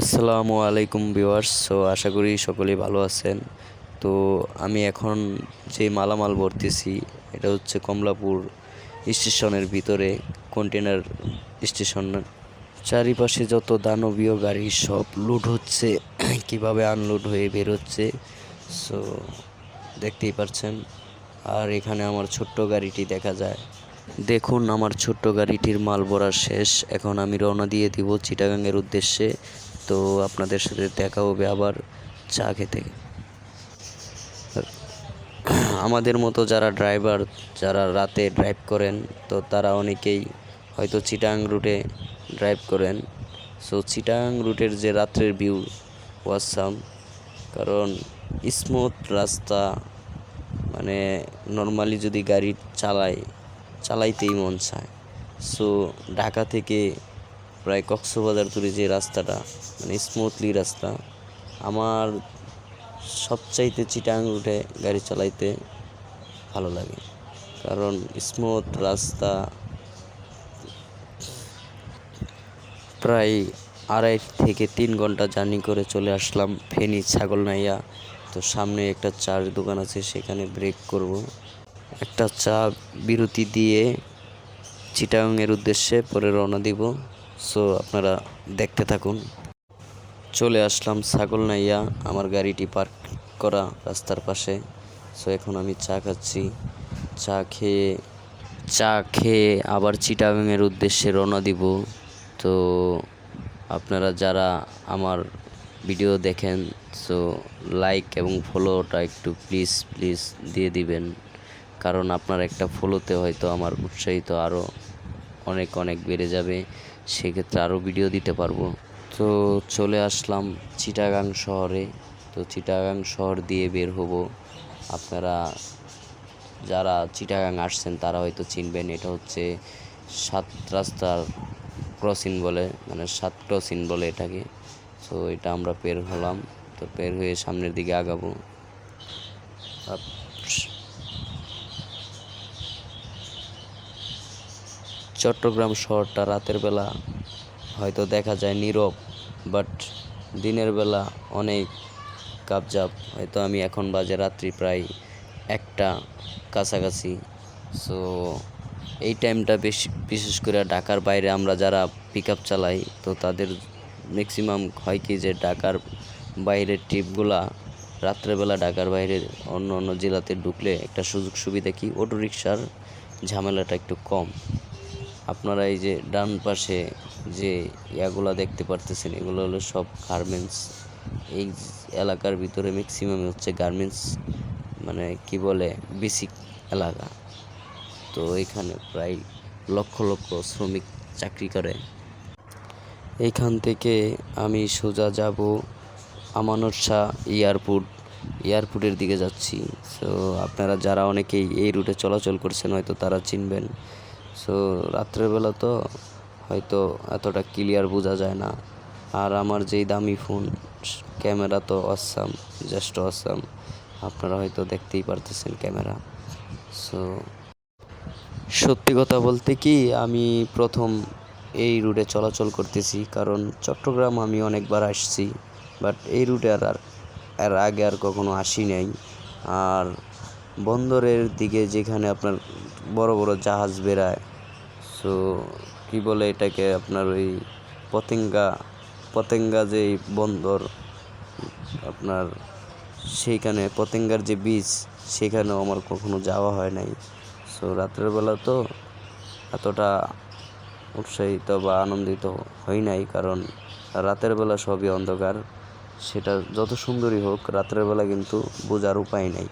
আসসালামু আলাইকুম viewers so আশা করি সকলেই ভালো আছেন। তো আমি এখন যে মালামাল ভরতেছি, এটা হচ্ছে কমলাপুর স্টেশনের ভিতরে কন্টেনার স্টেশন। চারিপাশে যত দানবীয় গাড়ি সব লুট হচ্ছে, কীভাবে আনলোড হয়ে বের হচ্ছে সো দেখতেই পাচ্ছেন আর এখানে আমার ছোট্ট গাড়িটি দেখা যায়। দেখুন, আমার ছোট্ট গাড়িটির মাল ভরা শেষ। এখন আমি রওনা দিয়ে দিব চিটাগাংয়ের উদ্দেশ্যে। তো আপনাদের সাথে দেখা হবে আবার চা খেতে। আমাদের মতো যারা ড্রাইভার, যারা রাতে ড্রাইভ করেন, তো তারা অনেকেই হয়তো চিটাং রুটে ড্রাইভ করেন। সো চিটাং রুটের যে রাত্রের ভিউ, ওয়াসাম, কারণ স্মুথ রাস্তা মানে নর্মালি যদি গাড়ি চালাই চালাইতেই মন চায়। সো ঢাকা থেকে প্রায় কক্সবাজার দূরে যে রাস্তাটা মানে স্মুথলি রাস্তা, আমার সবচাইতে চিটাং রুটে গাড়ি চালাইতে ভালো লাগে। কারণ স্মুথ রাস্তা প্রায় আড়াই থেকে তিন ঘণ্টা জার্নি করে চলে আসলাম ফেনী ছাগলনাইয়া তো সামনে একটা চার দোকান আছে, সেখানে ব্রেক করব। একটা চা বিরতি দিয়ে চিটাংয়ের উদ্দেশ্যে পরে রওনা দিব। সো আপনারা দেখতে থাকুন। চলে আসলাম ছাগল নাইয়া আমার গাড়িটি পার্ক করা রাস্তার পাশে। সো এখন আমি চা খাচ্ছি। চা খেয়ে চা খেয়ে আবার চিটাগাংয়ের উদ্দেশ্যে রওনা দিব। তো, আপনারা যারা আমার ভিডিও দেখেন সো লাইক এবং ফলোটা একটু প্লিজ প্লিজ দিয়ে দিবেন। কারণ আপনার একটা ফলোতে হয়তো আমার উৎসাহিত আরও অনেক অনেক বেড়ে যাবে। সেক্ষেত্রে আরও ভিডিও দিতে পারব। তো চলে আসলাম চিটাগাং শহরে। তো চিটাগাং শহর দিয়ে বের হব। আপনারা যারা চিটাগাং আসছেন, তারা হয়তো চিনবেন, এটা হচ্ছে সাত রাস্তার ক্রসিং বলে মানে সাত ক্রসিং বলে এটাকে। তো এটা আমরা পের হলাম। তো পের হয়ে সামনের দিকে আগাবো। চট্টগ্রাম শহরটা রাতের বেলা হয়তো দেখা যায় নীরব বাট দিনের বেলা অনেক কাপজাপ হয়তো আমি এখন বাজে রাত্রি প্রায় একটা কাছাকাছি। সো এই টাইমটা বেশি বিশেষ করে ঢাকার বাইরে আমরা যারা পিক আপ চালাই, তো তাদের ম্যাক্সিমাম হয় কি যে ঢাকার বাইরের ট্রিপগুলা রাত্রেবেলা ঢাকার বাইরে অন্য অন্য জেলাতে ঢুকলে একটা সুযোগ সুবিধা কি? অটো রিক্সার ঝামেলাটা একটু কম। আপনারা এই যে ডান পাশে যে ইয়াগুলা দেখতে পারতেছেন, এগুলো হলো সব গার্মেন্টস এই এলাকার ভিতরে ম্যাক্সিমাম হচ্ছে গার্মেন্টস মানে কি বলে বেসিক এলাকা। তো এখানে প্রায় লক্ষ লক্ষ শ্রমিক চাকরি করে। এইখান থেকে আমি সোজা যাব আমানত শাহ এয়ারপোর্ট। এয়ারপোর্টের দিকে যাচ্ছি। সো আপনারা যারা অনেকেই এই রুটে চলাচল করছেন, হয়তো তারা চিনবেন সো রাত্রেবেলা তো হয়তো এতটা ক্লিয়ার বোঝা যায় না। আর আমার যেই দামি ফোন ক্যামেরা তো অসাম জাস্ট অসাম আপনারা হয়তো দেখতেই পারতেছেন ক্যামেরা সো সত্যি কথা বলতে কি, আমি প্রথম এই রুটে চলাচল করতেছি। কারণ চট্টগ্রাম আমি অনেকবার আসছি বাট এই রুটে আর, আর- আগে আর কখনো আসি নাই। আর বন্দরের দিকে যেখানে আপনার বড় বড় জাহাজ বেরায় সো কি বলে এটাকে আপনার ওই পতেঙ্গা পতেঙ্গা যে বন্দর, আপনার সেইখানে পতেঙ্গার যে বীজ সেখানেও আমার কখনো যাওয়া হয় নাই। সো রাতের বেলা তো এতটা উৎসাহিত বা আনন্দিত হই নাই, কারণ রাতের বেলা সবই অন্ধকার। সেটা যত সুন্দরই হোক, রাতের বেলা কিন্তু বোঝার উপায় নাই।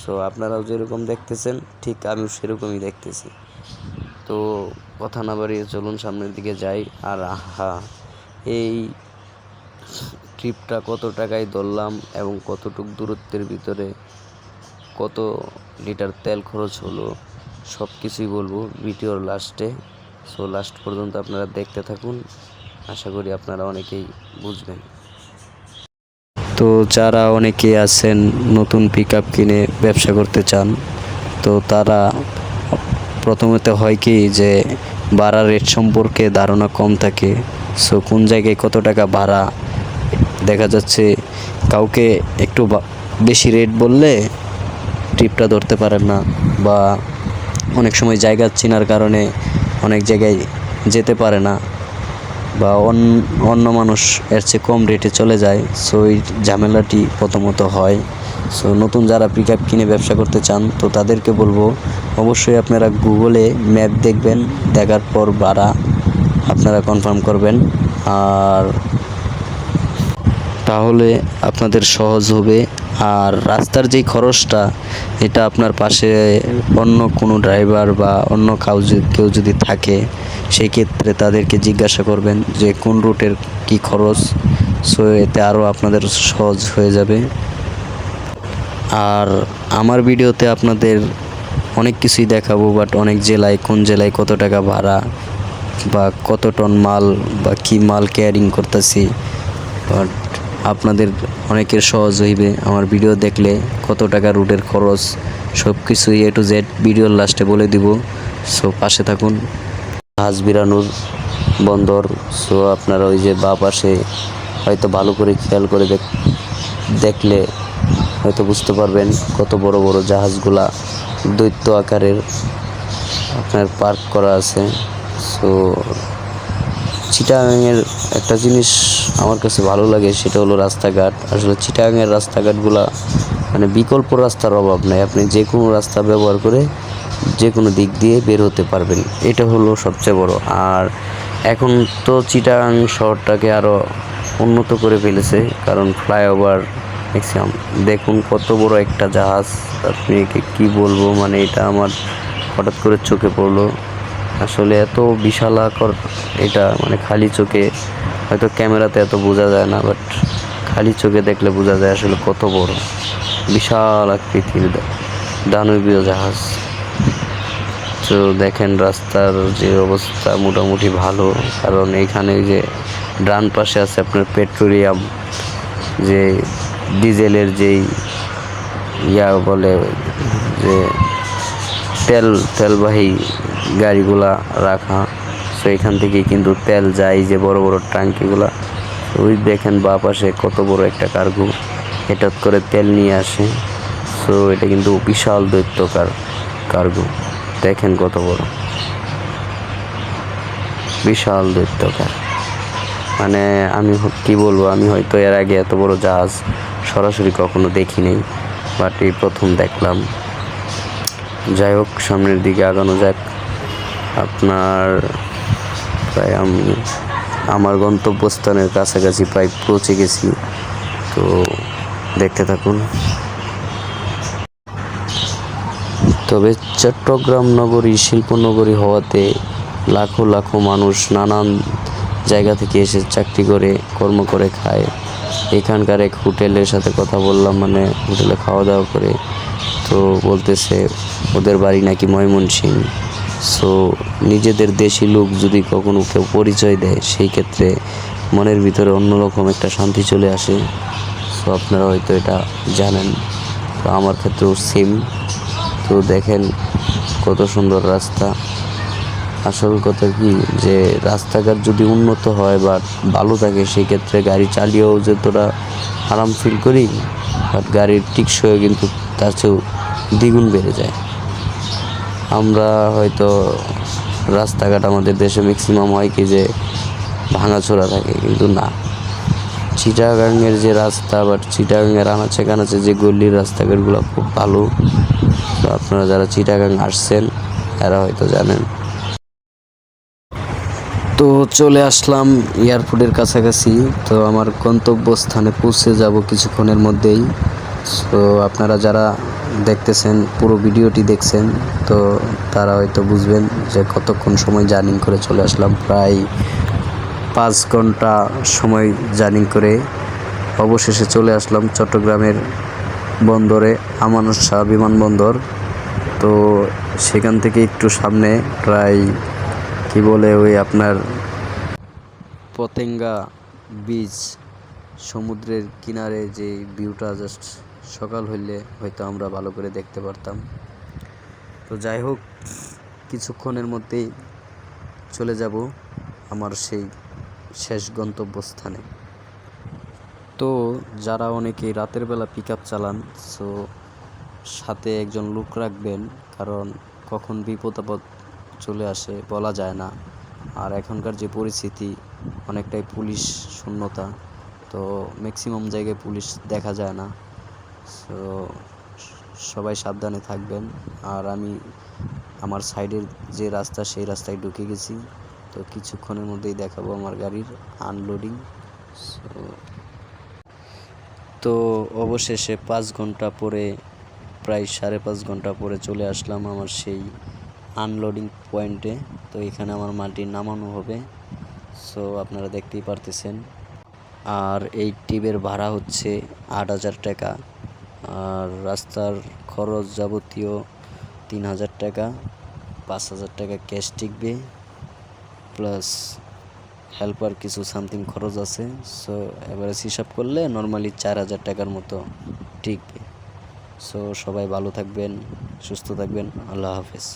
সো আপনারাও যেরকম দেখতেছেন, ঠিক আমি সেরকমই দেখতেছি। তো, কথা না বাড়িয়ে চলুন, সামনের দিকে যাই। আর আহা, এই ট্রিপটা কত টাকায় ধরলাম এবং কতটুক দূরত্বের ভিতরে কত লিটার তেল খরচ হলো সব কিছুই বলব ভিডিওর লাস্টে। সো লাস্ট পর্যন্ত আপনারা দেখতে থাকুন। আশা করি আপনারা অনেকেই বুঝবেন। তো যারা অনেকে আছেন, নতুন পিক কিনে ব্যবসা করতে চান, তো তারা প্রথমত হয় কি যে ভাড়া রেট সম্পর্কে ধারণা কম থাকে। সো কোন জায়গায় কত টাকা ভাড়া? দেখা যাচ্ছে কাউকে একটু বেশি রেট বললে ট্রিপটা ধরতে পারেন না বা অনেক সময় জায়গা চেনার কারণে অনেক জায়গায় যেতে পারে না। বা অন- অন্য মানুষ এর চেয়ে কম রেটে চলে যায় সো এই ঝামেলাটি প্রথমত হয়। সো নতুন যারা পিক আপ কিনে ব্যবসা করতে চান, তো তাদেরকে বলব, অবশ্যই আপনারা গুগলে ম্যাপ দেখবেন, দেখার পর ভাড়া আপনারা কনফার্ম করবেন। আর তাহলে আপনাদের সহজ হবে আর রাস্তার যেই খরচটা, এটা আপনার পাশে অন্য কোনো ড্রাইভার বা অন্য কাউ কেউ যদি থাকে সেই ক্ষেত্রে তাদেরকে জিজ্ঞাসা করবেন যে কোন রুটের কি খরচ। সো এতে আরও আপনাদের সহজ হয়ে যাবে। আর আমার ভিডিওতে আপনাদের অনেক কিছুই দেখাবো বাট অনেক জেলায় কোন জেলায় কত টাকা ভাড়া বা কত টন মাল বা কি মাল ক্যারিং করতেছি। বাট আপনাদের অনেকের সহজ হইবে। আমার ভিডিও দেখলে কত টাকা রুটের খরচ সব কিছুই এ টু জেড ভিডিওর লাস্টে বলে দিব। সো পাশে থাকুন। জাহাজ বিরানোর বন্দর। সো আপনারা ওই যে বা পাশে হয়তো ভালো করে খেয়াল করে দেখ দেখলে হয়তো বুঝতে পারবেন কত বড় বড় জাহাজগুলা দৈত্য আকারের আপনার পার্ক করা আছে। সো চিটাগাংয়ের একটা জিনিস আমার কাছে ভালো লাগে সেটা হলো রাস্তাঘাট। আসলে চিটাগাংয়ের রাস্তাঘাটগুলা মানে বিকল্প রাস্তার অভাব নাই। আপনি যে কোনো রাস্তা ব্যবহার করে যে কোনো দিক দিয়ে বের হতে পারবেন। এটা হলো সবচেয়ে বড়। আর এখন তো চিটাগাং শহরটাকে আরও উন্নত করে ফেলেছে। কারণ ফ্লাইওভার ম্যাক্সিমাম। দেখুন কত বড় একটা জাহাজ। আপনি কি বলব? মানে এটা আমার হঠাৎ করে চোখে পড়ল। আসলে এত বিশালাকর এটা মানে খালি চোখে হয়তো ক্যামেরাতে এত বোঝা যায় না বাট খালি চোখে দেখলে বোঝা যায় আসলে কত বড়, বিশাল আকৃতির দানবীয় জাহাজ। তো দেখেন রাস্তার যে অবস্থা মোটামুটি ভালো, কারণ এইখানে ওই যে ডান পাশে আছে আপনার পেট্রোলিয়াম, যে ডিজেলের যেই ইয়া বলে, যে তেল, তেলবাহী গাড়িগুলা রাখা। সো এখান থেকেই কিন্তু তেল যায় যে বড় বড় ট্যাঙ্কিগুলা। ওই দেখেন বা পাশে কত বড় একটা কার্গো। হঠাৎ করে তেল নিয়ে আসে। সো এটা কিন্তু বিশাল দৈত্যকার কার্গো। দেখেন কত বড়। বিশাল দৈত্যকার। মানে আমি কি বলব? আমি হয়তো এর আগে এত বড় জাহাজ সরাসরি কখনো দেখিনি, বাট এই প্রথম দেখলাম। যাই হোক, সামনের দিকে আগানো যাক। আপনার প্রায় আমি, আমার গন্তব্যস্থানের কাছাকাছি প্রায় পৌঁছে গেছি। তো দেখতে থাকুন। তবে চট্টগ্রাম নগরী, শিল্পনগরী হওয়াতে লাখো লাখো মানুষ নানান জায়গা থেকে এসে চাকরি করে, কর্ম করে খায়। এখানকার এক হোটেলের সাথে কথা বললাম মানে হোটেলে খাওয়া দাওয়া করে। তো বলতেছে, ওদের বাড়ি নাকি ময়মনসিং সো নিজেদের দেশি লোক যদি কখনো কেউ পরিচয় দেয়, সেই ক্ষেত্রে মনের ভিতরে অন্যরকম একটা শান্তি চলে আসে। সো আপনারা হয়তো এটা জানেন। তো আমার ক্ষেত্রেও সেম তো দেখেন কত সুন্দর রাস্তা। আসল কথা কি যে, রাস্তাঘাট যদি উন্নত হয় বা ভালো থাকে, সেই ক্ষেত্রে গাড়ি চালিয়েও যতটা আরাম ফিল করি বাট গাড়ির টিকসইও কিন্তু তার চেয়েও দ্বিগুণ বেড়ে যায়। আমরা হয়তো রাস্তাঘাট আমাদের দেশে ম্যাক্সিমাম হয় কি যে ভাঙাচোরা থাকে, কিন্তু না। চিটাগাংয়ের যে রাস্তা বাট চিটাগাংয়ের আনাচে কানাচে যে গল্লির রাস্তাঘাটগুলো খুব ভালো, তো আপনারা যারা চিটাগাং আসছেন, এরা হয়তো জানেন। তো চলে আসলাম এয়ারপোর্টের কাছাকাছি, তো আমার গন্তব্যস্থানে পৌঁছে যাব কিছুক্ষণের মধ্যেই। তো আপনারা যারা দেখতেছেন, পুরো ভিডিওটি দেখছেন, তো তারা হয়তো বুঝবেন যে কতক্ষণ সময় জার্নিং করে চলে আসলাম। প্রায় পাঁচ ঘণ্টা সময় জার্নিং করে অবশেষে চলে আসলাম চট্টগ্রামের বন্দরে, আমানত শাহ বিমানবন্দর তো সেখান থেকে একটু সামনে প্রায়, কি বলে ওই আপনার পতেঙ্গা বিচ সমুদ্রের কিনারে যে ভিউটা জাস্ট সকাল হইলে হয়তো আমরা ভালো করে দেখতে পারতাম। তো যাই হোক, কিছুক্ষণের মধ্যেই চলে যাব আমার সেই শেষ গন্তব্যস্থানে। তো যারা অনেকে রাতের বেলা পিক আপ চালান সো সাথে একজন লোক রাখবেন, কারণ কখন বিপদ আপদ চলে আসে বলা যায় না। আর এখনকার যে পরিস্থিতি, অনেকটাই পুলিশ শূন্যতা, তো ম্যাক্সিমাম জায়গায় পুলিশ দেখা যায় না। সো সবাই সাবধানে থাকবেন। আর আমি আমার সাইডের যে রাস্তা, সেই রাস্তায় ঢুকে গেছি। তো কিছুক্ষণের মধ্যেই দেখাবো আমার গাড়ির আনলোডিং। সো তো অবশেষে পাঁচ ঘণ্টা পরে, প্রায় সাড়ে পাঁচ ঘণ্টা পরে চলে আসলাম আমার সেই আনলোডিং পয়েন্টে। তো এখানে আমার মাটি নামানো হবে। সো আপনারা দেখতেই পারতেছেন। আর এই টিপের ভাড়া হচ্ছে আট হাজার টাকা। আর রাস্তার খরচ যাবতীয় তিন হাজার টাকা, পাঁচ হাজার টাকা ক্যাশ টিকবে প্লাস হেল্পার কিছু সামথিং খরচ আছে। সো এবারে হিসাব করলে নর্মালি চার হাজার টাকার মতো টিকবে। সো সবাই ভালো থাকবেন, সুস্থ থাকবেন, আল্লাহ হাফেজ।